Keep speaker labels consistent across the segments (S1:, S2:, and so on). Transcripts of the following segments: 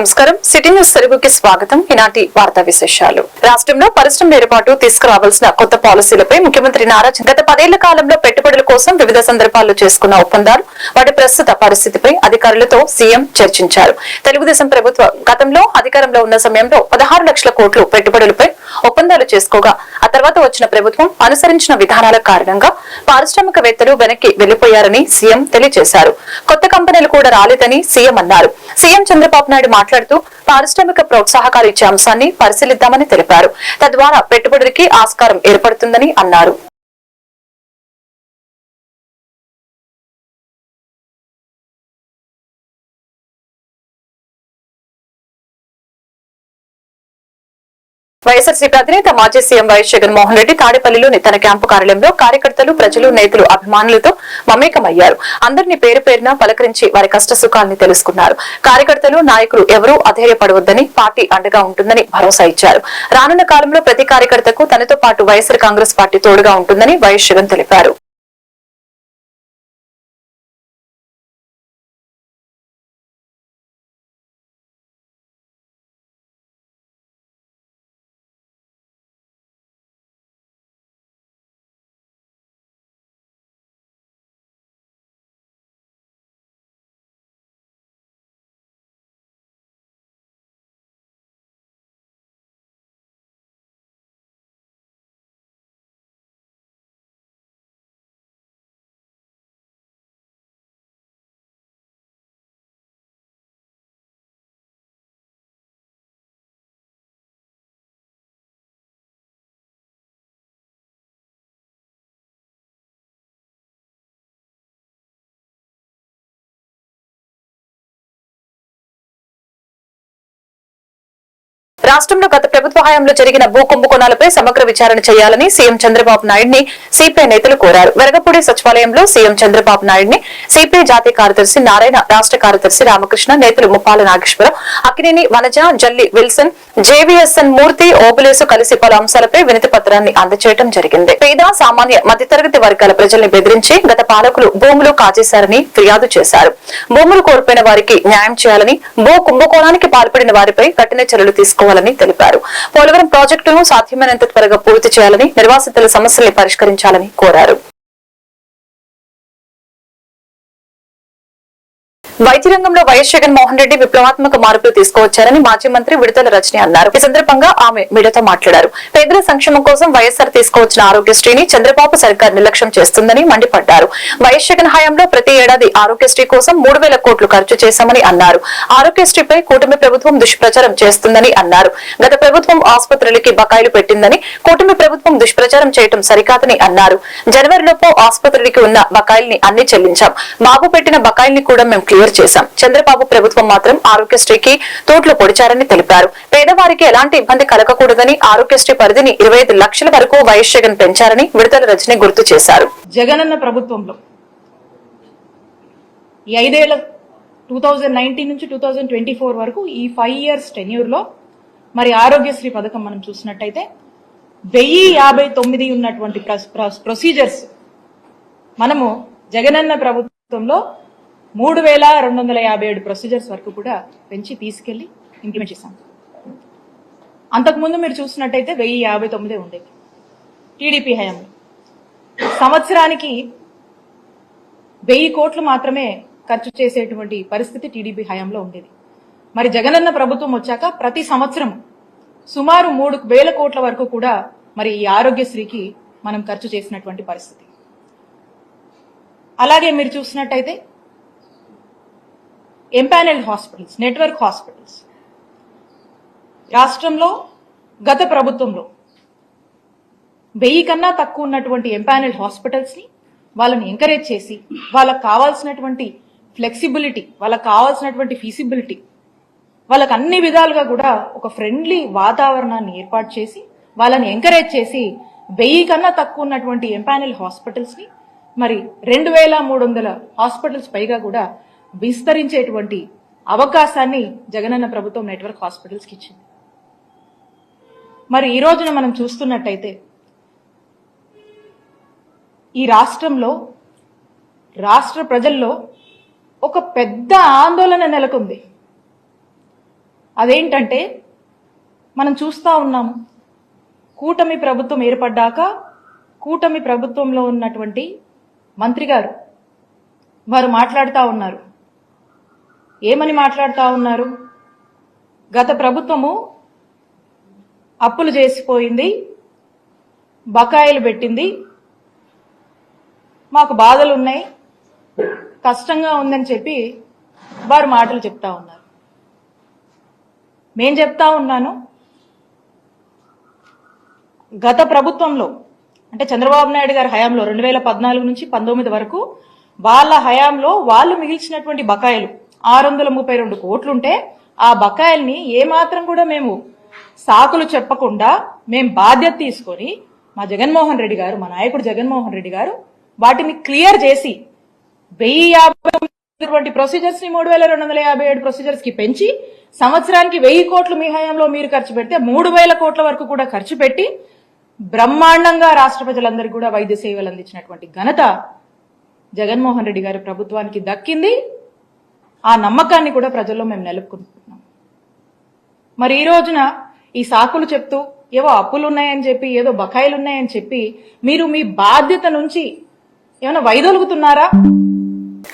S1: నమస్కారం. City news తెలుగుకి స్వాగతం. ఈనాటి వార్తా విశేషాలు. రాష్ట్రంలో పరిశ్రమల ఏర్పాటు తీసుకురావాల్సిన కొత్త పాలసీలపై ముఖ్యమంత్రి నారా గత పదేళ్ళ కాలంలో పెట్టుబడుల కోసం వివిధ సందర్భాల్లో చేసుకున్న ఒప్పందాలు వాటి ప్రస్తుత పరిస్థితిపై అధికారులతో సీఎం చర్చించారు. తెలుగుదేశం ప్రభుత్వం గతంలో అధికారంలో ఉన్న సమయంలో పదహారు లక్షల కోట్లు పెట్టుబడులపై ఒప్పందాలు చేసుకోగా ఆ తర్వాత వచ్చిన ప్రభుత్వం అనుసరించిన విధానాల కారణంగా పారిశ్రామికవేత్తలు వెనక్కి వెళ్ళిపోయారని సీఎం తెలియజేశారు. కొత్త కంపెనీలు కూడా రాలేదని సీఎం అన్నారు. సీఎం చంద్రబాబు నాయుడు మాట్లాడుతూ పారిశ్రామిక ప్రోత్సాహకాలు ఇచ్చే అంశాన్ని పరిశీలిద్దామని తెలిపారు. తద్వారా పెట్టుబడులకి ఆస్కారం ఏర్పడుతుందని అన్నారు. వైఎస్ఆర్సీపీ అధినేత మాజీ సీఎం వైఎస్ జగన్మోహన్ రెడ్డి తాడేపల్లిలోని తన క్యాంపు కార్యాలయంలో కార్యకర్తలు ప్రజలు నేతలు అభిమానులతో మమేకమయ్యారు. అందరినీ పేరు పేరున పలకరించి వారి కష్ట సుఖాన్ని తెలుసుకున్నారు. కార్యకర్తలు నాయకులు ఎవరూ అధైర్యపడవద్దని పార్టీ అండగా ఉంటుందని భరోసా ఇచ్చారు. రానున్న కాలంలో ప్రతి కార్యకర్తకు తనతో పాటు వైఎస్ఆర్ కాంగ్రెస్ పార్టీ తోడుగా ఉంటుందని వైఎస్ జగన్ తెలిపారు. రాష్ట్రంలో గత ప్రభుత్వ హయాంలో జరిగిన భూ కుంభకోణాలపై సమగ్ర విచారణ చేయాలని సీఎం చంద్రబాబు నాయుడిని సిపిఐ నేతలు కోరారు. వెరగపూడి సచివాలయంలో సీఎం చంద్రబాబు నాయుడిని సిపిఐ జాతీయ కార్యదర్శి నారాయణ రాష్ట్ర కార్యదర్శి రామకృష్ణ నేతలు ముప్పాల నాగేశ్వర అక్కినేని వనజ జల్లి విల్సన్ జేవీఎస్ఎన్ మూర్తి ఓబులేసు కలిసి పలు అంశాలపై వినతి పత్రాన్ని అందజేయడం జరిగింది. పేద సామాన్య మధ్యతరగతి వర్గాల ప్రజల్ని బెదిరించి గత పాలకులు భూములు కాజేశారని ఫిర్యాదు చేశారు. భూములు కోల్పోయిన వారికి న్యాయం చేయాలని భూ కుంభకోణానికి పాల్పడిన వారిపై కఠిన చర్యలు తీసుకోవాలని తెలిపారు. పోలవరం ప్రాజెక్టును సాధ్యమైనంత త్వరగా పూర్తి చేయాలని నిర్వాసితుల సమస్యల్ని పరిష్కరించాలని కోరారు. వైద్య రంగంలో వైఎస్ జగన్మోహన్ రెడ్డి విప్లవాత్మక మార్పులు తీసుకువచ్చారని మాజీ మంత్రి విడుదల రజని అన్నారు. ఈ సందర్భంగా ఆమె మీడియాతో మాట్లాడారు. పేదల సంక్షేమం కోసం వైఎస్ఆర్ తీసుకువచ్చిన ఆరోగ్యశ్రీని చంద్రబాబు సర్కార్ నిర్లక్ష్యం చేస్తుందని మండిపడ్డారు. వైఎస్ జగన్ హయాంలో ప్రతి ఏడాది ఆరోగ్యశ్రీ కోసం మూడు వేల కోట్లు ఖర్చు చేశామని అన్నారు. ఆరోగ్యశ్రీపై కూటమి ప్రభుత్వం దుష్ప్రచారం చేస్తుందని అన్నారు. గత ప్రభుత్వం ఆసుపత్రులకి బకాయిలు పెట్టిందని కూటమి ప్రభుత్వం దుష్ప్రచారం చేయటం సరికాదని అన్నారు. జనవరిలోపు ఆసుపత్రులకి ఉన్న బకాయిల్ని అన్ని చెల్లించాం. బాబు పెట్టిన బకాయిల్ని కూడా మేము క్లియర్ చేశాం. చంద్రబాబు ప్రభుత్వం మాత్రం ఆరోగ్యశ్రీకి తోట్లు పొడిచారని తెలిపారు. పేదవారికి ఎలాంటి ఇబ్బంది కలగకూడదని ఆరోగ్యశ్రీ పరిధిని ఇరవై లక్షల వరకు వైఎస్ జగన్ పెంచారని విడుదల రజని గుర్తు చేశారు.
S2: జగనన్న ప్రభుత్వంలో ఈ ఐదేళ్ళ టూ థౌజండ్ నైన్టీన్ నుంచి టూ థౌజండ్ ట్వంటీ ఫోర్ వరకు ఈ ఫైవ్ ఇయర్స్ టెన్యూర్లో మరి ఆరోగ్యశ్రీ పథకం మనం చూసినట్టయితే వెయ్యి యాభై తొమ్మిది ఉన్నటువంటి ప్రొసీజర్స్ మనము జగనన్న ప్రభుత్వంలో మూడు వేల రెండు వందల యాభై ఏడు ప్రొసీజర్స్ వరకు కూడా పెంచి తీసుకెళ్ళి ఇంప్లిమెంట్ చేశాం. అంతకుముందు మీరు చూసినట్టయితే వెయ్యి యాభై తొమ్మిదే ఉండేది. టీడీపీ హయాంలో సంవత్సరానికి వెయ్యి కోట్లు మాత్రమే ఖర్చు చేసేటువంటి పరిస్థితి టీడీపీ హయాంలో ఉండేది. మరి జగనన్న ప్రభుత్వం వచ్చాక ప్రతి సంవత్సరం సుమారు మూడు వేల కోట్ల వరకు కూడా మరి ఈ ఆరోగ్యశ్రీకి మనం ఖర్చు చేసినటువంటి పరిస్థితి. అలాగే మీరు చూసినట్టయితే ఎంపానెల్ హాస్పిటల్స్ నెట్వర్క్ హాస్పిటల్స్ రాష్ట్రంలో గత ప్రభుత్వంలో వెయ్యి కన్నా తక్కువ ఉన్నటువంటి ఎంపానెల్ హాస్పిటల్స్ని వాళ్ళని ఎంకరేజ్ చేసి వాళ్ళకి కావాల్సినటువంటి ఫ్లెక్సిబిలిటీ వాళ్ళకి కావాల్సినటువంటి ఫీసిబిలిటీ వాళ్ళకు అన్ని విధాలుగా కూడా ఒక ఫ్రెండ్లీ వాతావరణాన్ని ఏర్పాటు చేసి వాళ్ళని ఎంకరేజ్ చేసి వెయ్యి కన్నా తక్కువ ఉన్నటువంటి ఎంపానెల్ హాస్పిటల్స్ని మరి రెండు వేల మూడు వందల హాస్పిటల్స్ పైగా కూడా విస్తరించేటువంటి అవకాశాన్ని జగనన్న ప్రభుత్వం నెట్వర్క్ హాస్పిటల్స్కి ఇచ్చింది. మరి ఈ రోజున మనం చూస్తున్నట్టయితే ఈ రాష్ట్రంలో రాష్ట్ర ప్రజల్లో ఒక పెద్ద ఆందోళన నెలకొంది. అదేంటంటే మనం చూస్తా ఉన్నాము కూటమి ప్రభుత్వం ఏర్పడ్డాక కూటమి ప్రభుత్వంలో ఉన్నటువంటి మంత్రి గారు వారు మాట్లాడుతూ ఉన్నారు. ఏమని మాట్లాడుతూ ఉన్నారు? గత ప్రభుత్వము అప్పులు చేసిపోయింది బకాయిలు పెట్టింది మాకు బాధలు ఉన్నాయి కష్టంగా ఉందని చెప్పి వారు మాటలు చెప్తా ఉన్నారు. మేం చెప్తా ఉన్నాను గత ప్రభుత్వంలో అంటే చంద్రబాబు నాయుడు గారి హయాంలో రెండు వేల పద్నాలుగు నుంచి పంతొమ్మిది వరకు వాళ్ళ హయాంలో వాళ్ళు మిగిల్చినటువంటి బకాయిలు ఆరు వందల ముప్పై రెండు కోట్లుంటే ఆ బకాయిల్ని ఏమాత్రం కూడా మేము సాకులు చెప్పకుండా మేము బాధ్యత తీసుకొని మా జగన్మోహన్ రెడ్డి గారు మా నాయకుడు జగన్మోహన్ రెడ్డి గారు వాటిని క్లియర్ చేసి వెయ్యి యాభై ప్రొసీజర్స్ని మూడు వేల రెండు వందల యాభై ఏడు ప్రొసీజర్స్కి పెంచి సంవత్సరానికి వెయ్యి కోట్లు మీ హయాంలో మీరు ఖర్చు పెడితే మూడు వేల కోట్ల వరకు కూడా ఖర్చు పెట్టి బ్రహ్మాండంగా రాష్ట్ర ప్రజలందరికీ కూడా వైద్య సేవలు అందించినటువంటి ఘనత జగన్మోహన్ రెడ్డి గారి ప్రభుత్వానికి దక్కింది. ఆ నమ్మకాన్ని కూడా ప్రజల్లో మేము నెలుపుకుంటున్నాం మరి ఈ రోజున ఈ సాకులు చెప్తూ ఏవో అప్పులు ఉన్నాయని చెప్పి ఏదో బకాయిలు ఉన్నాయని చెప్పి మీరు మీ బాధ్యత నుంచి ఏమైనా వైదొలుగుతున్నారా?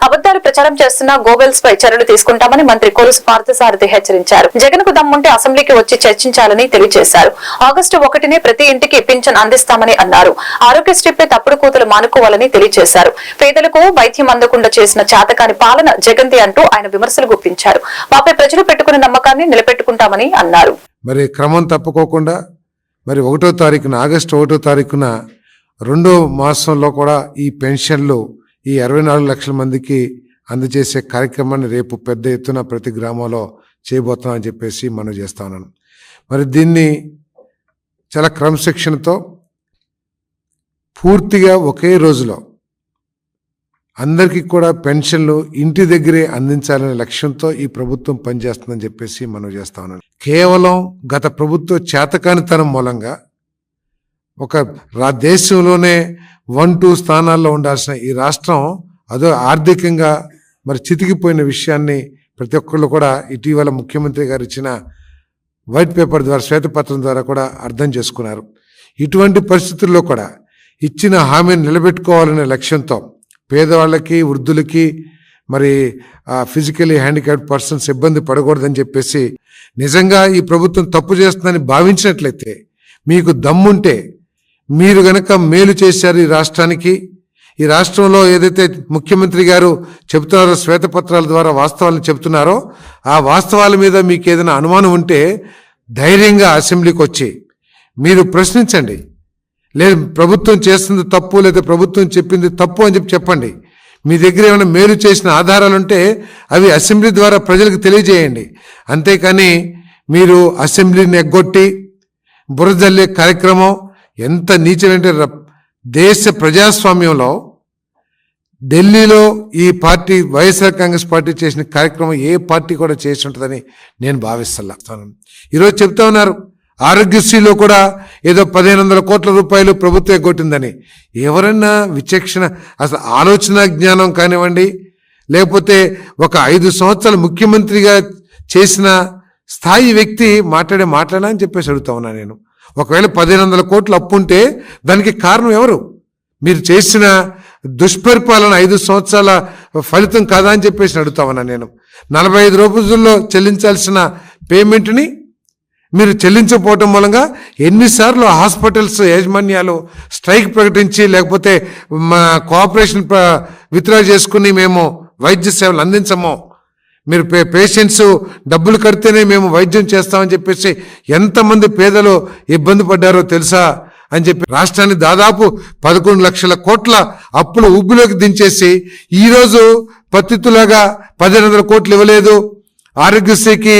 S1: అబద్దాలు ప్రచారం చేస్తున్న గోబెల్స్ పై చర్యలు తీసుకుంటామని మంత్రి కొలుసు పార్థసారథి హెచ్చరించారు. జగన్కు దమ్ముంటే అసెంబ్లీకి వచ్చి చర్చించాలని తెలియజేశారు. ఆగస్టు ఒకటినే ప్రతి ఇంటికి పింఛన్ అందిస్తామని అన్నారు. ఆరోగ్యశ్రీపై తప్పుడు కూతులు మానుకోవాలని తెలియజేశారు. పేదలకు వైద్యం అందకుండా చేసిన చేతకాని పాలన జగన్ది అంటూ ఆయన విమర్శలు గుప్పించారు. మాపై ప్రజలు పెట్టుకున్న నమ్మకాన్ని నిలబెట్టుకుంటామని అన్నారు.
S3: మరి క్రమం తప్పుకోకుండా మరి ఒకటో తారీఖున ఆగస్టు ఒకటో తారీఖున రెండో మాసంలో కూడా ఈ పెన్షన్లు ఈ అరవై నాలుగు లక్షల మందికి అందజేసే కార్యక్రమాన్ని రేపు పెద్ద ఎత్తున ప్రతి గ్రామంలో చేయబోతున్నామని చెప్పేసి మనం చేస్తా ఉన్నాను మరి దీన్ని చాలా క్రమశిక్షణతో పూర్తిగా ఒకే రోజులో అందరికీ కూడా పెన్షన్లు ఇంటి దగ్గరే అందించాలనే లక్ష్యంతో ఈ ప్రభుత్వం పనిచేస్తుందని చెప్పేసి మనం చేస్తా ఉన్నాను కేవలం గత ప్రభుత్వ చేతకానితనం మూలంగా ఒక రా దేశంలోనే వన్ టూ స్థానాల్లో ఉండాల్సిన ఈ రాష్ట్రం అదో ఆర్థికంగా మరి చితికిపోయిన విషయాన్ని ప్రతి ఒక్కళ్ళు కూడా ఇటీవల ముఖ్యమంత్రి గారు ఇచ్చిన వైట్ పేపర్ ద్వారా శ్వేతపత్రం ద్వారా కూడా అర్థం చేసుకున్నారు. ఇటువంటి పరిస్థితుల్లో కూడా ఇచ్చిన హామీని నిలబెట్టుకోవాలనే లక్ష్యంతో పేదవాళ్ళకి వృద్ధులకి మరి ఫిజికలీ హ్యాండిక్యాప్డ్ పర్సన్స్ ఇబ్బంది పడకూడదని చెప్పేసి నిజంగా ఈ ప్రభుత్వం తప్పు చేస్తుందని భావించినట్లయితే మీకు దమ్ముంటే మీరు గనక మేలు చేశారు ఈ రాష్ట్రానికి ఈ రాష్ట్రంలో ఏదైతే ముఖ్యమంత్రి గారు చెబుతున్నారో శ్వేతపత్రాల ద్వారా వాస్తవాలను చెబుతున్నారో ఆ వాస్తవాల మీద మీకు ఏదైనా అనుమానం ఉంటే ధైర్యంగా అసెంబ్లీకి వచ్చి మీరు ప్రశ్నించండి. లేదు ప్రభుత్వం చేస్తుంది తప్పు లేదా ప్రభుత్వం చెప్పింది తప్పు అని చెప్పి చెప్పండి. మీ దగ్గర ఏమైనా మేలు చేసిన ఆధారాలు ఉంటే అవి అసెంబ్లీ ద్వారా ప్రజలకు తెలియజేయండి. అంతేకాని మీరు అసెంబ్లీని ఎగ్గొట్టి బురదల్లే కార్యక్రమం ఎంత నీచమంటే ర- దేశ ప్రజాస్వామ్యంలో ఢిల్లీలో ఈ పార్టీ వైఎస్ఆర్ కాంగ్రెస్ పార్టీ చేసిన కార్యక్రమం ఏ పార్టీ కూడా చేసి ఉంటుందని నేను భావిస్తున్నాను ఈరోజు చెప్తా ఉన్నారు ఆరోగ్యశ్రీలో కూడా ఏదో పదిహేను వందల కోట్ల రూపాయలు ప్రభుత్వం ఎగ్గొట్టిందని. ఎవరన్నా విచక్షణ అసలు ఆలోచన జ్ఞానం కానివ్వండి లేకపోతే ఒక ఐదు సంవత్సరాలు ముఖ్యమంత్రిగా చేసిన స్థాయి వ్యక్తి మాట్లాడే మాట్లాడా అని చెప్పేసి అడుగుతా ఉన్నా నేను. ఒకవేళ పదిహేను వందల కోట్లు అప్పు ఉంటే దానికి కారణం ఎవరు? మీరు చేసిన దుష్పరిపాలన ఐదు సంవత్సరాల ఫలితం కాదా అని చెప్పేసి అడుగుతామన్నా నేను. నలభై ఐదు రోజుల్లో చెల్లించాల్సిన పేమెంట్ని మీరు చెల్లించకపోవటం మూలంగా ఎన్నిసార్లు హాస్పిటల్స్ యాజమాన్యాలు స్ట్రైక్ ప్రకటించి లేకపోతే మా కోఆపరేషన్ విత్డ్రా చేసుకుని మేము వైద్య సేవలు అందించము. మీరు పే పేషెంట్స్ డబ్బులు కడితేనే మేము వైద్యం చేస్తామని చెప్పేసి ఎంతమంది పేదలు ఇబ్బంది పడ్డారో తెలుసా అని చెప్పి రాష్ట్రాన్ని దాదాపు పదకొండు లక్షల కోట్ల అప్పులు ఉబ్బులోకి దించేసి ఈరోజు పత్తితులాగా పదిహేను వందల కోట్లు ఇవ్వలేదు. ఆరోగ్యశ్రీకి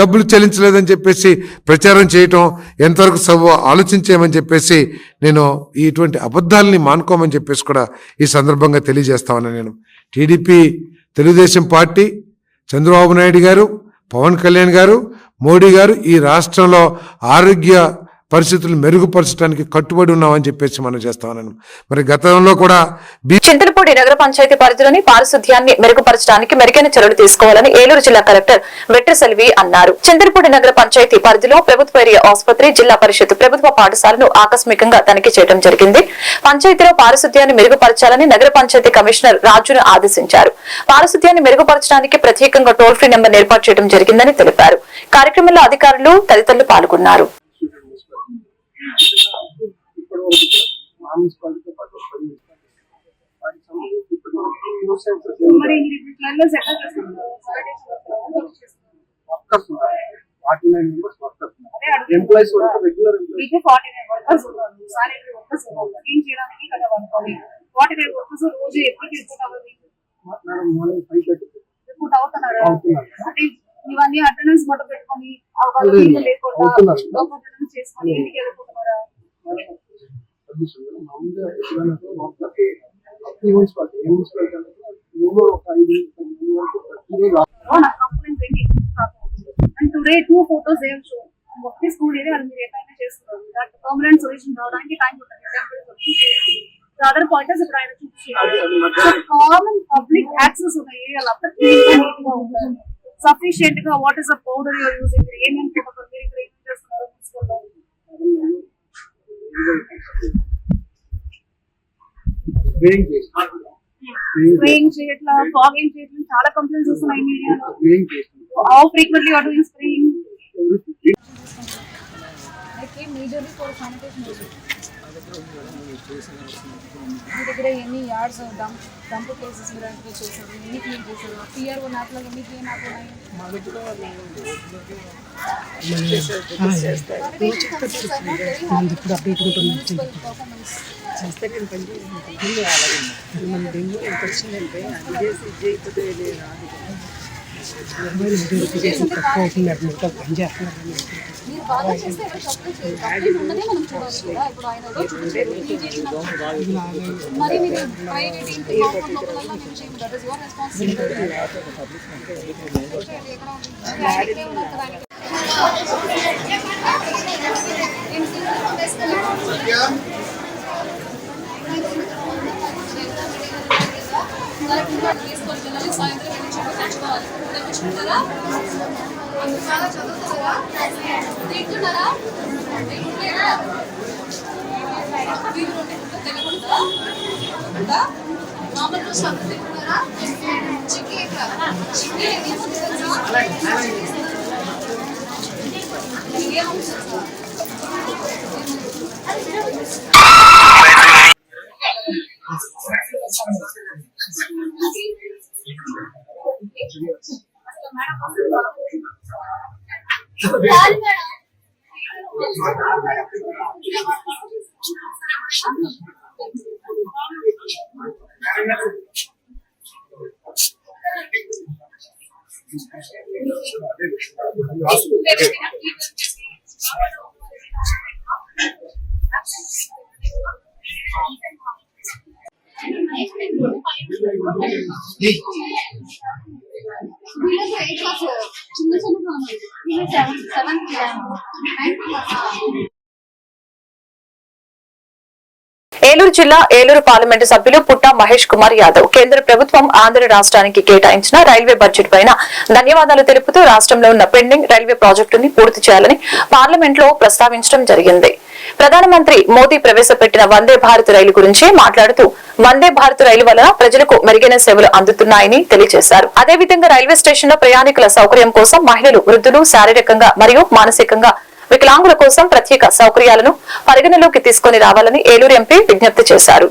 S3: డబ్బులు చెల్లించలేదని చెప్పేసి ప్రచారం చేయటం ఎంతవరకు సభ ఆలోచించేయమని చెప్పేసి నేను ఇటువంటి అబద్ధాలని మానుకోమని చెప్పేసి కూడా ఈ సందర్భంగా తెలియజేస్తామని నేను. టీడీపీ తెలుగుదేశం పార్టీ చంద్రబాబు నాయుడు గారు పవన్ కళ్యాణ్ గారు మోడీ గారు ఈ రాష్ట్రంలో ఆరోగ్య పరిస్థితులు మెరుగుపరచడానికి కట్టుబడి ఉన్నామని చెప్పేసి మనం చేస్తా మరి గతంలో కూడా
S1: చింతలపూడి నగర పంచాయతీ పరిధిలోని పారిశుధ్యాన్ని మెరుగుపరచడానికి మెరుగైన చర్యలు తీసుకోవాలని ఏలూరు జిల్లా కలెక్టర్ వెట్రసెల్వి అన్నారు. చింతలపూడి నగర పంచాయతీ పరిధిలో ప్రభుత్వ ఏరియా ఆసుపత్రి జిల్లా పరిషత్ ప్రభుత్వ పాఠశాలను ఆకస్మికంగా తనిఖీ చేయడం జరిగింది. పంచాయతీలో పారిశుధ్యాన్ని మెరుగుపరచాలని నగర పంచాయతీ కమిషనర్ రాజును ఆదేశించారు. పారిశుధ్యాన్ని మెరుగుపరచడానికి ప్రత్యేకంగా టోల్ ఫ్రీ నెంబర్ ఏర్పాటు చేయడం జరిగిందని తెలిపారు. కార్యక్రమంలో అధికారులు తదితరులు పాల్గొన్నారు.
S4: ఇప్పుడు మా మున్సిపాలిటీతో పాటు వాటికి సంబంధించి ఇప్పుడు workers forty nine members workers ఉన్నారు ఎంప్లాయీస్ వరకు regular employees
S5: forty nine workers ఉన్నారు సానిటరీ వర్కర్స్ ఉన్నారు క్లీన్ చేయడానికి కదా వర్క్ ఫార్టీ నైన్ వర్కర్స్ రోజు ఎప్పుడు అవ్వాలి
S4: మేడం మార్నింగ్ ఫైవ్ థర్టీ
S5: అవుతున్నారు
S4: అవుతున్నారు.
S5: అంటే ఇవన్నీ అటెండెన్స్ మొట్ట పెట్టుకొని లేకుండా చేసుకొని ఇంటికి వెళ్ళిపోతున్నారా? టుడే టూ ఫోటోస్ ఏం షో ఒకటి స్కూల్ ఇది వాళ్ళు మీరు ఏమైనా చేస్తున్నారు. దాంట్ పర్మనెంట్ సొల్యూషన్ రావడానికి టైం ఉంటుంది అదర్ పాయింటర్స్ ఇప్పుడు ఆయన కామన్ పబ్లిక్ యాక్సెస్ ఉన్న ఏరియాలో అంతా ఉంటారు సఫిషియెంట్గా what is the powder you're using ఏమేమి ప్రోటోకాల్ మీరు ఇక్కడ ఏం చేస్తున్నారు మున్సిపల్
S4: స్ప్రేయింగ్
S5: చేయట్లా ఫాగింగ్ చేయట్లా చాలా కంప్లైంట్స్ వస్తున్నాయి మీడియాలో how frequently are doing spraying.
S6: మీ దగ్గర ఎన్ని యార్డ్స్ డంప్ డంప్ ప్లేసెస్ మీరు అంటే చేశారు? ఎన్ని క్లీన్ చేశారు? పిఆర్ఓ నాట్లో ఎన్ని క్లీన్ అవుతున్నాయి మున్సిపల్ పర్ఫార్మెన్స్ మీరు బాగా చేస్తే ఎవరు తప్పు చేయరు కంప్లైంట్ ఉన్నదే మనం చూడాలి కదా ఇప్పుడు ఆయన ఏదో చూపించారు క్లీన్ చేసిన మరి మీరు ప్రైవేట్ ఇంటి కాంపౌండ్ లోపల మేము దట్ ఇస్ యువర్ రెస్పాన్సిబిలిటీ తీసుకొని పిల్లలు సాయంత్రం వెళ్ళి చూపించుకోవాలి తెప్పించుకుంటారా చాలా చదువుతారా తింటున్నారా తింటున్నారా మీరు తినకూడదా ఉందా? మామూలు రోజు అంతా తింటున్నారా చిక్కీ చిక్కీ ఏముంది ಹೇಳಿ తెలుసా ఏముంది తెలుసా వీళ్ళకి
S1: ఏలూరు జిల్లా ఏలూరు పార్లమెంటు సభ్యులు పుట్ట మహేష్ కుమార్ యాదవ్. కేంద్ర ప్రభుత్వం ఆంధ్ర రాష్ట్రానికి కేటాయించిన రైల్వే బడ్జెట్ పైన ధన్యవాదాలు తెలుపుతూ రాష్ట్రంలో ఉన్న పెండింగ్ రైల్వే ప్రాజెక్టుని పూర్తి చేయాలని పార్లమెంట్లో ప్రస్తావించడం జరిగింది. ప్రధానమంత్రి మోదీ ప్రవేశపెట్టిన వందే భారత్ రైలు గురించి మాట్లాడుతూ వందే భారత్ రైలు వలన ప్రజలకు మెరుగైన సేవలు అందుతున్నాయని తెలియజేశారు. అదేవిధంగా రైల్వే స్టేషన్లో ప్రయాణికుల సౌకర్యం కోసం మహిళలు వృద్ధులు శారీరకంగా మరియు మానసికంగా వికలాంగుల కోసం ప్రత్యేక సౌకర్యాలను పరిగణలోకి తీసుకొని రావాలని ఏలూరు ఎంపీ విజ్ఞప్తి చేశారు.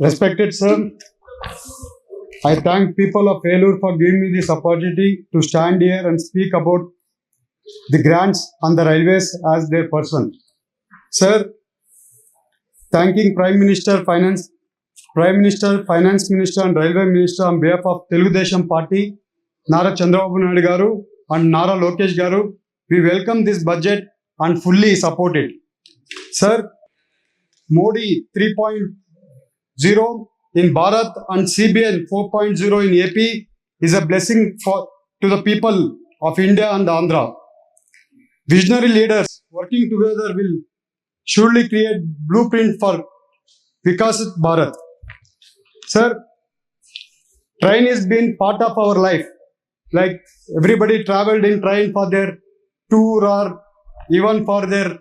S7: Respected sir, I thank people of Elur for giving me this opportunity to stand here and speak about the grants on the railways as their person. Sir, thanking Prime Minister, Finance, Prime Minister, Finance Minister and Railway Minister on behalf of Telugu Desam Party, Nara Chandrababu Naidu garu and Nara Lokesh garu we welcome this budget and fully support it. Sir modi 3.0 in bharat and cbn 4.0 in ap is a blessing for to the people of india and andhra. Visionary leaders working together will surely create blueprint for vikasit bharat. Sir train has been part of our life. Like everybody traveled in train for their tour or even for their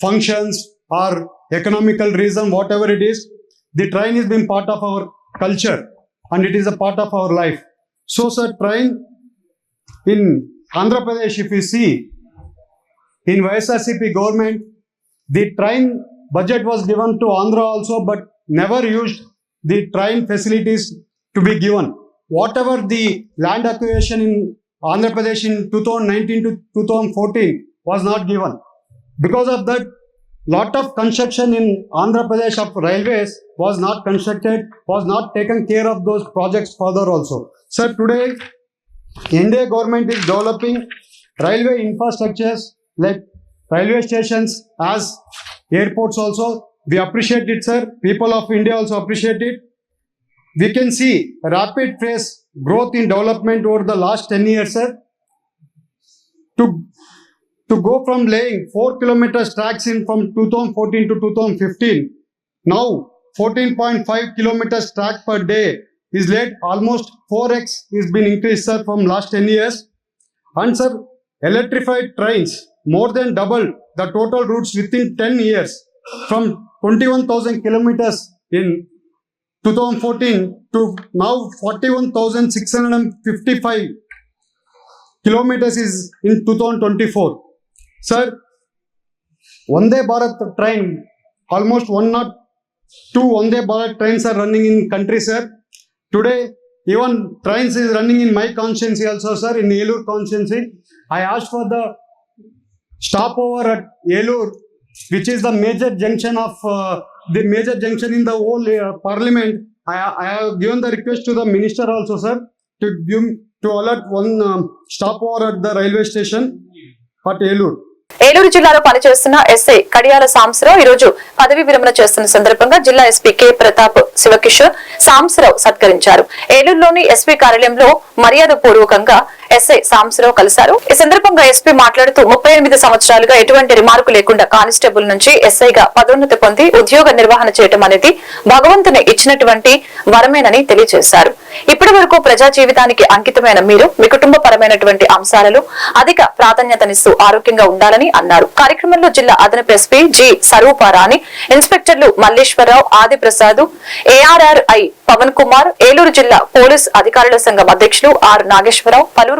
S7: functions or economical reason, whatever it is. The train has been part of our culture and it is a part of our life. So, sir, train in Andhra Pradesh, if you see, in YSRCP government, the train budget was given to Andhra also, but never used the train facilities to be given. Whatever the land acquisition in Andhra Pradesh in 2019 to 2014 was not given. Because of that, lot of construction in Andhra Pradesh of railways was not constructed, was not taken care of those projects further also. Sir, today India government is developing railway infrastructures like railway stations as airports also. We appreciate it, sir. People of India also appreciate it. We can see rapid pace growth in development over the last 10 years, sir. To, to go from laying 4 kilometers tracks in from 2014 to 2015, now 14.5 kilometers track per day is laid almost 4x is been increased sir from last 10 years and sir electrified trains more than double the total routes within 10 years from 21000 kilometers in 2014 to now 41655 kilometers is in 2024 sir Vande Bharat train almost one not two Vande Bharat trains are running in country, sir. Today, even trains is running in my constituency also, sir, in Elur constituency. I asked for the stopover at Elur, which is the major junction of uh, the major junction in the whole uh, parliament. I, I have given the request to the minister also, sir, to give to alert one um, stopover at the railway station at Elur.
S1: Eluru జిల్లాలో పనిచేస్తున్న SI కడియాల సాంసరావు ఈ రోజు పదవి విరమణ చేస్తున్న సందర్భంగా జిల్లా SP K Pratap Shiva Kishore Samsarao సత్కరించారు ఏలూరులోని ఎస్పీ కార్యాలయంలో మర్యాద పూర్వకంగా ఎస్ఐ సాంసరావు కలిశారు. ఈ సందర్భంగా ఎస్పీ మాట్లాడుతూ ముప్పై ఎనిమిది సంవత్సరాలుగా ఎటువంటి రిమార్కు లేకుండా కానిస్టేబుల్ నుంచి ఎస్ఐగా పదోన్నతి పొంది ఉద్యోగ నిర్వహణ చేయటం అనేది భగవంతుని ఇచ్చినటువంటి వరమేనని తెలియజేశారు. ఇప్పటి వరకు ప్రజా జీవితానికి అంకితమైన మీరు మీ కుటుంబపరమైనటువంటి అంశాలలో అధిక ప్రాధాన్యతనిస్తూ ఆరోగ్యంగా ఉండాలని అన్నారు. కార్యక్రమంలో జిల్లా అదనపు ఎస్పీ జి స్వరూపారాణి ఇన్స్పెక్టర్లు మల్లేశ్వరరావు ఆదిప్రసాద్ ఏఆర్ఆర్ఐ పవన్ కుమార్ ఏలూరు జిల్లా పోలీస్ అధికారుల సంఘం అధ్యక్షులు ఆర్ నాగేశ్వరరావు పలువురు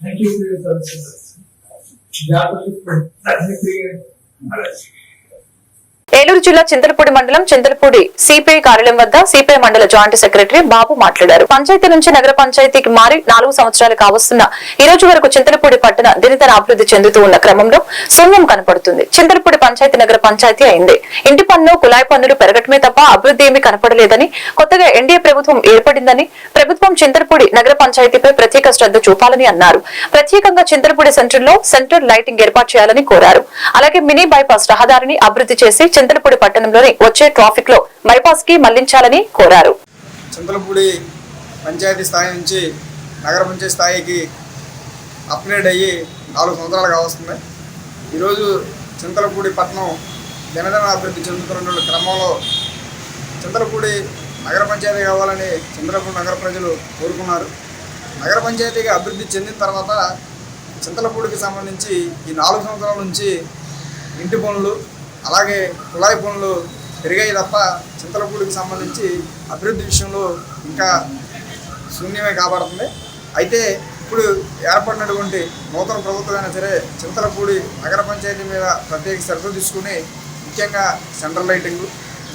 S4: Thank you for your service. Yeah,
S1: Eluru జిల్లా చింతలపూడి మండలం చింతలపూడి సిపిఐ కార్యాలయం వద్ద సిపిఐ మండల జాయింట్ సెక్రటరీ బాబు మాట్లాడారు. పంచాయతీ నుంచి నగర పంచాయతీకి మారి నాలుగు సంవత్సరాలు కావస్తున్న ఈ రోజు వరకు చింతలపూడి పట్టణ దినతర అభివృద్ధి చెందుతూ ఉన్న క్రమంలో శూన్యం కనపడుతుంది. చింతలపూడి పంచాయతీ నగర పంచాయతీ అయింది. ఇంటి పన్ను కులాయి పన్నులు పెరగటమే తప్ప అభివృద్ధి ఏమీ కనపడలేదని కొత్తగా ఎన్డీఏ ప్రభుత్వం ఏర్పడిందని ప్రభుత్వం చింతలపూడి నగర పంచాయతీపై ప్రత్యేక శ్రద్ధ చూపాలని అన్నారు. ప్రత్యేకంగా చింతలపూడి సెంటర్లో సెంట్రల్ లైటింగ్ ఏర్పాటు చేయాలని కోరారు. అలాగే మినీ బైపాస్ రహదారిని అభివృద్ధి చేసి చంద్రపూడి పట్టణంలోని వచ్చే ట్రాఫిక్లో బైపాస్కి మళ్ళించాలని కోరారు.
S8: చంద్రపూడి పంచాయతీ స్థాయి నుంచి నగర పంచాయతీ స్థాయికి అప్గ్రేడ్ అయ్యి నాలుగు సంవత్సరాలు కావస్తుంది ఈరోజు చింతలపూడి పట్టణం దినదిన అభివృద్ధి చెందుతున్న క్రమంలో చింతలపూడి నగర పంచాయతీ కావాలని చింతలపూడి నగర ప్రజలు కోరుకున్నారు. నగర పంచాయతీగా అభివృద్ధి చెందిన తర్వాత చింతలపూడికి సంబంధించి ఈ నాలుగు సంవత్సరాల నుంచి ఇంటి పనులు అలాగే కుళాయి పనులు పెరిగాయి తప్ప చింతలపూడికి సంబంధించి అభివృద్ధి విషయంలో ఇంకా శూన్యమే కాబడుతుంది. అయితే ఇప్పుడు ఏర్పడినటువంటి నూతన ప్రభుత్వమైనా సరే చింతలపూడి నగర పంచాయతీ మీద ప్రత్యేక శ్రద్ధ తీసుకుని ముఖ్యంగా సెంట్రల్ లైటింగ్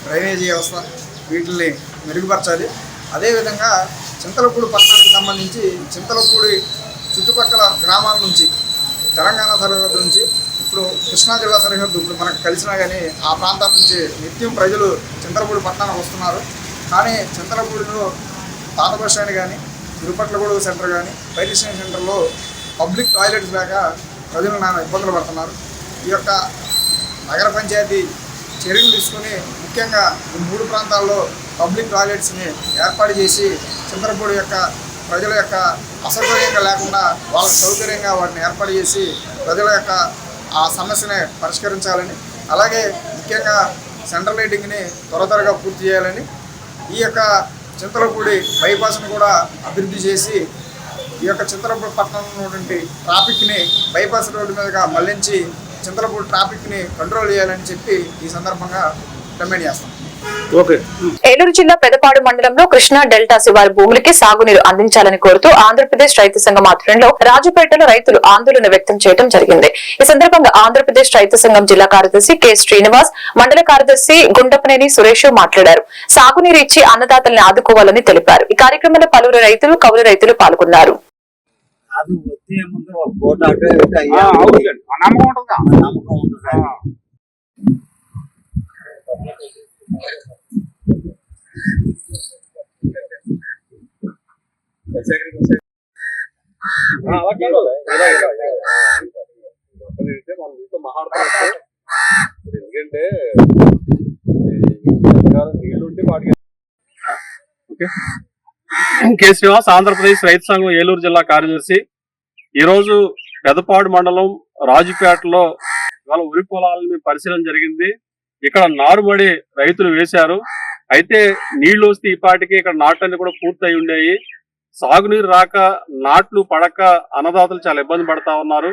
S8: డ్రైనేజీ వ్యవస్థ వీటిని మెరుగుపరచాలి. అదేవిధంగా చింతలపూడి పట్టణానికి సంబంధించి చింతలపూడి చుట్టుపక్కల గ్రామాల నుంచి తెలంగాణ సరిహద్దు నుంచి ఇప్పుడు కృష్ణా జిల్లా సరిహద్దు ఇప్పుడు మనకు కలిసినా కానీ ఆ ప్రాంతాల నుంచి నిత్యం ప్రజలు చంద్రపూడి పట్టణానికి వస్తున్నారు. కానీ చంద్రపూడిలో పాత బస్ స్టాండ్ కానీ తిరుపట్లగూడ సెంటర్ కానీ ఫైర్ స్టేషన్ సెంటర్లో పబ్లిక్ టాయిలెట్స్ లేక ప్రజలు నానా ఇబ్బందులు పడుతున్నారు. ఈ యొక్క నగర పంచాయతీ చర్యలు తీసుకుని ముఖ్యంగా ఈ మూడు ప్రాంతాల్లో పబ్లిక్ టాయిలెట్స్ని ఏర్పాటు చేసి చంద్రపూడి యొక్క ప్రజల యొక్క అసౌకర్యంగా లేకుండా వాళ్ళకి సౌకర్యంగా వాటిని ఏర్పాటు చేసి ప్రజల యొక్క ఆ సమస్యని పరిష్కరించాలని అలాగే ముఖ్యంగా సెంట్రల్ లైటింగ్ని త్వర త్వరగా పూర్తి చేయాలని ఈ యొక్క చింతలపూడి బైపాస్ను కూడా అభివృద్ధి చేసి ఈ యొక్క చింతలపూడి పట్టణంలో ఉన్నటువంటి ట్రాఫిక్ని బైపాస్ రోడ్డు మీదుగా మళ్ళించి చింతలపూడి ట్రాఫిక్ని కంట్రోల్ చేయాలని చెప్పి ఈ సందర్భంగా డిమాండ్ చేస్తాం
S1: ఏలూరు జిల్లా పెదపాడు మండలంలో కృష్ణా డెల్టా శివారు భూములకి సాగునీరు అందించాలని కోరుతూ ఆంధ్రప్రదేశ్ రైతు సంఘం ఆధ్వర్యంలో రాజుపేటలో రైతులు ఆందోళన వ్యక్తం చేయడం జరిగింది. ఈ సందర్భంగా ఆంధ్రప్రదేశ్ రైతు సంఘం జిల్లా కార్యదర్శి కె శ్రీనివాస్ మండల కార్యదర్శి గుండపనేని సురేష్ మాట్లాడారు. సాగునీరు ఇచ్చి అన్నదాతల్ని ఆదుకోవాలని తెలిపారు. ఈ కార్యక్రమంలో పలువురు రైతులు కౌలు రైతులు పాల్గొన్నారు.
S9: నమ్మకం ఉంటుందా?
S10: నమ్మకం ఉంటుంది?
S9: ఎందుకంటే కె శ్రీనివాస్ ఆంధ్రప్రదేశ్ రైతు సంఘం ఏలూరు జిల్లా కార్యదర్శి. ఈ రోజు పెదపాడు మండలం రాజుపేటలో ఇవాళ ఉరి పొలాలని పరిశీలన జరిగింది. ఇక్కడ నారుమడి రైతులు వేశారు. అయితే నీళ్ళు వస్తే ఈ పాటికి ఇక్కడ నాట్లన్నీ కూడా పూర్తయి ఉండేవి సాగునీరు రాక నాట్లు పడక అన్నదాతలు చాలా ఇబ్బంది పడతా ఉన్నారు.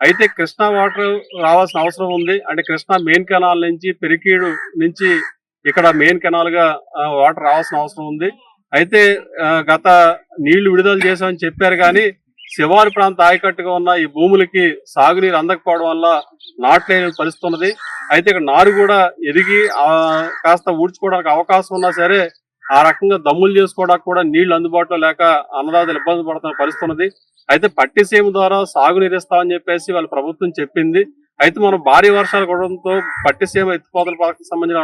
S9: అయితే కృష్ణా వాటర్ రావాల్సిన అవసరం ఉంది. అంటే కృష్ణా మెయిన్ కెనాల్ నుంచి పెరికీడు నుంచి ఇక్కడ మెయిన్ కెనాల్గా వాటర్ రావాల్సిన అవసరం ఉంది. అయితే గత నీళ్ళు విడుదల చేశామని చెప్పారు కానీ శివారు ప్రాంత ఆయకట్టుగా ఉన్న ఈ భూములకి సాగునీరు అందకపోవడం వల్ల నాట్లేని పరిస్థితి ఉన్నది అయితే ఇక్కడ నారు కూడా ఎదిగి ఆ, కాస్త ఊడ్చుకోవడానికి అవకాశం ఉన్నా సరే ఆ రకంగా దమ్ములు చేసుకోవడానికి కూడా నీళ్ళు అందుబాటులో లేక అన్నదాతలు ఇబ్బంది పడుతున్న పరిస్థితి ఉన్నది అయితే పట్టిసీమ ద్వారా సాగునీరు ఇస్తామని చెప్పేసి వాళ్ళ ప్రభుత్వం చెప్పింది. అయితే మనం భారీ వర్షాలు పడడంతో పట్టిసీమ ఎత్తిపోతల పథకం సంబంధించిన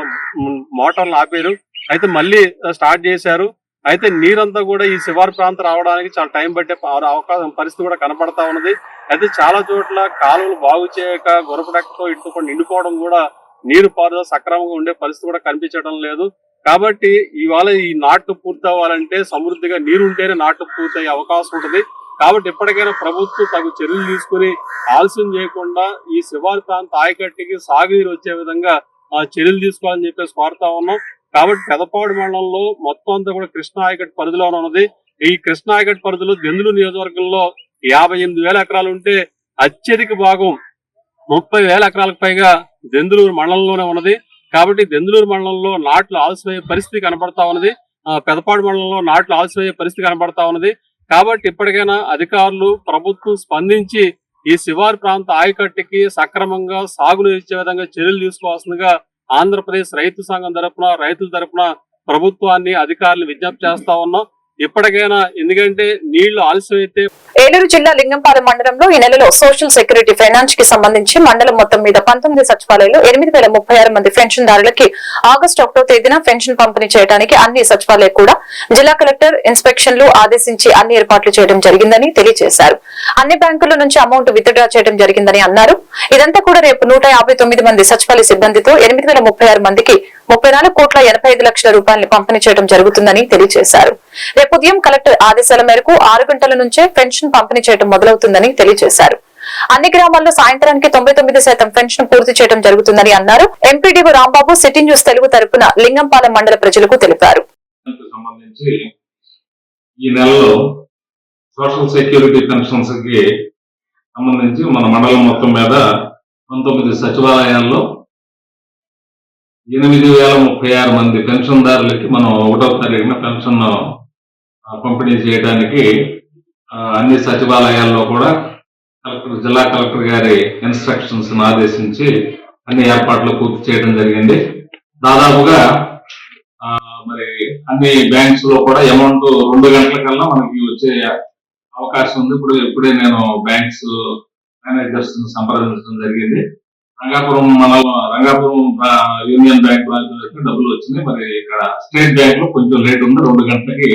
S9: మోటార్లు ఆపారు. అయితే మళ్ళీ స్టార్ట్ చేశారు. అయితే నీరంతా కూడా ఈ శివారు ప్రాంతం రావడానికి చాలా టైం పట్టే అవకాశం పరిస్థితి కూడా కనపడతా ఉన్నది. అయితే చాలా చోట్ల కాలువలు బాగు చేయక గొరపడెక్కతో ఇటు కూడా నిండిపోవడం కూడా నీరు పారుదల సక్రమంగా ఉండే పరిస్థితి కూడా కనిపించడం లేదు. కాబట్టి ఇవాళ ఈ నాటు పూర్తవ్వాలంటే సమృద్ధిగా నీరు ఉంటేనే నాటు పూర్తయ్యే అవకాశం ఉంటుంది. కాబట్టి ఎప్పటికైనా ప్రభుత్వం తగు చర్యలు తీసుకుని ఆలస్యం చేయకుండా ఈ శివారు ప్రాంత ఆయకట్టుకి సాగునీరు వచ్చే విధంగా ఆ, చర్యలు తీసుకోవాలని చెప్పేసి కోరుతా ఉన్నాం. కాబట్టి పెదపాడు మండలంలో మొత్తం అంతా కూడా కృష్ణా ఆయకట్టు పరిధిలోనే ఉన్నది. ఈ కృష్ణా పరిధిలో దెందులు నియోజకవర్గంలో యాభై ఎనిమిది వేల ఎకరాలు ఉంటే అత్యధిక భాగం ముప్పై వేల ఎకరాలకు పైగా దెందులూరు మండలంలోనే ఉన్నది. కాబట్టి దెందులూరు మండలంలో నాట్లు ఆలస్యమయ్యే పరిస్థితి కనబడతా ఉన్నది. ఆ, పెదపాడు మండలంలో నాట్లు ఆలస్యమయ్యే పరిస్థితి కనబడతా ఉన్నది. కాబట్టి ఇప్పటికైనా అధికారులు ప్రభుత్వం స్పందించి ఈ శివారు ప్రాంత ఆయకట్టుకి సక్రమంగా సాగులు ఇచ్చే విధంగా చర్యలు తీసుకోవాల్సిందిగా ఆంధ్రప్రదేశ్ రైతు సంఘం తరఫున రైతుల తరపున ప్రభుత్వాన్ని అధికారులు విజ్ఞప్తి చేస్తా ఉన్నాం. ఎప్పటికైనా ఎందుకంటే నీళ్ళు ఆలస్యమైతే
S1: ఏలూరు జిల్లా లింగంపాలెం మండలంలో ఈ నెలలో సోషల్ సెక్యూరిటీ ఫైనాన్స్కి సంబంధించి మండలం మొత్తం మీద పంతొమ్మిది సచివాలయాలు ఎనిమిది వేల ముప్పై ఆరు మంది పెన్షన్ దారులకి ఆగస్టు ఒకటో తేదీన పెన్షన్ పంపిణీ చేయడానికి అన్ని సచివాలయాలు కూడా జిల్లా కలెక్టర్ ఇన్స్పెక్షన్లు ఆదేశించి అన్ని ఏర్పాట్లు చేయడం జరిగిందని తెలియజేశారు. అన్ని బ్యాంకుల నుంచి అమౌంట్ విత్డ్రా చేయడం జరిగిందని అన్నారు. ఇదంతా కూడా రేపు నూట యాభై తొమ్మిది మంది సచివాలయ సిబ్బందితో ఎనిమిది వేల ముప్పై ఆరు మందికి ముప్పై నాలుగు కోట్ల ఎనభై ఐదు లక్షల రూపాయలను పంపిణీ చేయడం జరుగుతుందని తెలియజేశారు. రేపు ఉదయం కలెక్టర్ ఆదేశాల మేరకు ఆరు గంటల నుంచే పెన్షన్ పంపిణీ చేయడం మొదలవుతుందని తెలియజేశారు. అన్ని గ్రామాల్లో సాయంత్రానికి తొంభై తొమ్మిది శాతం పెన్షన్ పూర్తి చేయడం జరుగుతుందని అన్నారు. MPDO Rambabu city news Telugu తరపున లింగంపాలెం మండల ప్రజలకు తెలిపారు.
S11: ఈ నెలలో సోషల్ సెక్యూరిటీ పెన్షన్స్కి సంబంధించి మన మండలం మొత్తం మీద పంతొమ్మిది సచివాలయాల్లో ఎనిమిది వేల ముప్పై ఆరు మంది పెన్షన్దారులకి మనం ఒకటో తారీఖున పెన్షన్ పంపిణీ చేయడానికి అన్ని సచివాలయాల్లో కూడా కలెక్టర్ జిల్లా కలెక్టర్ గారి ఇన్స్ట్రక్షన్స్ ఆదేశించి అన్ని ఏర్పాట్లు పూర్తి చేయడం జరిగింది. దాదాపుగా మరి అన్ని బ్యాంక్స్లో కూడా అమౌంట్ రెండు గంటల కల్లా మనకి వచ్చే అవకాశం ఉంది. ఇప్పుడు ఇప్పుడే నేను బ్యాంక్స్ మేనేజర్స్ సంప్రదించడం జరిగింది. రంగాపురం మన రంగాపురం యూనియన్ బ్యాంక్ బ్రాంచ్ డబ్బులు వచ్చినాయి మరి ఇక్కడ స్టేట్ బ్యాంక్లో కొంచెం లేట్ ఉంది. రెండు గంటలకి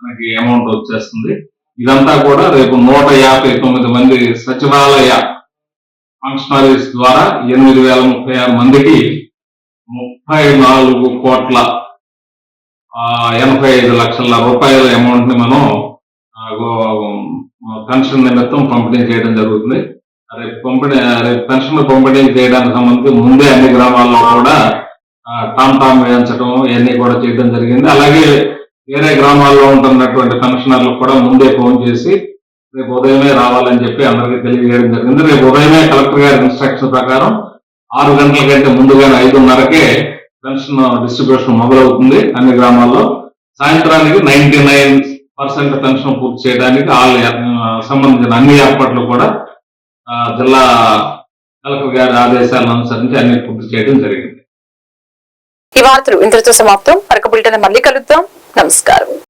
S11: మనకి అమౌంట్ వచ్చేస్తుంది. ఇదంతా కూడా రేపు నూట యాభై తొమ్మిది మంది సచివాలయ ఫంక్షనరీస్ ద్వారా ఎనిమిది వేల ముప్పై ఆరు మందికి ముప్పై నాలుగు కోట్ల ఎనభై ఐదు లక్షల రూపాయల అమౌంట్ని మనం పెన్షన్ నిమిత్తం పంపిణీ చేయడం జరుగుతుంది. రేపు పంపిణీ రేపు పెన్షన్ పంపిణీ చేయడానికి సంబంధించి ముందే అన్ని గ్రామాల్లో కూడా టామ్ టామ్ వేయించడం ఇవన్నీ కూడా చేయడం జరిగింది. అలాగే వేరే గ్రామాల్లో ఉంటున్నటువంటి పెన్షనర్లకు కూడా ముందే ఫోన్ చేసి రేపు ఉదయమే రావాలని చెప్పి అందరికీ తెలియజేయడం జరిగింది. రేపు ఉదయమే కలెక్టర్ గారి ఇన్స్ట్రక్షన్ ప్రకారం ఆరు గంటల కంటే ముందుగానే ఐదున్నరకే పెన్షన్ డిస్ట్రిబ్యూషన్ మొదలవుతుంది అన్ని గ్రామాల్లో. సాయంత్రానికి నైన్టీ నైన్ పర్సెంట్ పెన్షన్ పూర్తి చేయడానికి ఆల్ సంబంధించిన అన్ని ఏర్పాట్లు కూడా జిల్లా కలెక్టర్ గారి ఆదేశాలను అనుసరించి అన్ని పూర్తి చేయడం జరిగింది.
S1: ఈ వార్తలు ఇంతటితో సమాప్తం. మరొక బులెటిన్ మళ్ళీ కలుద్దాం. నమస్కారం.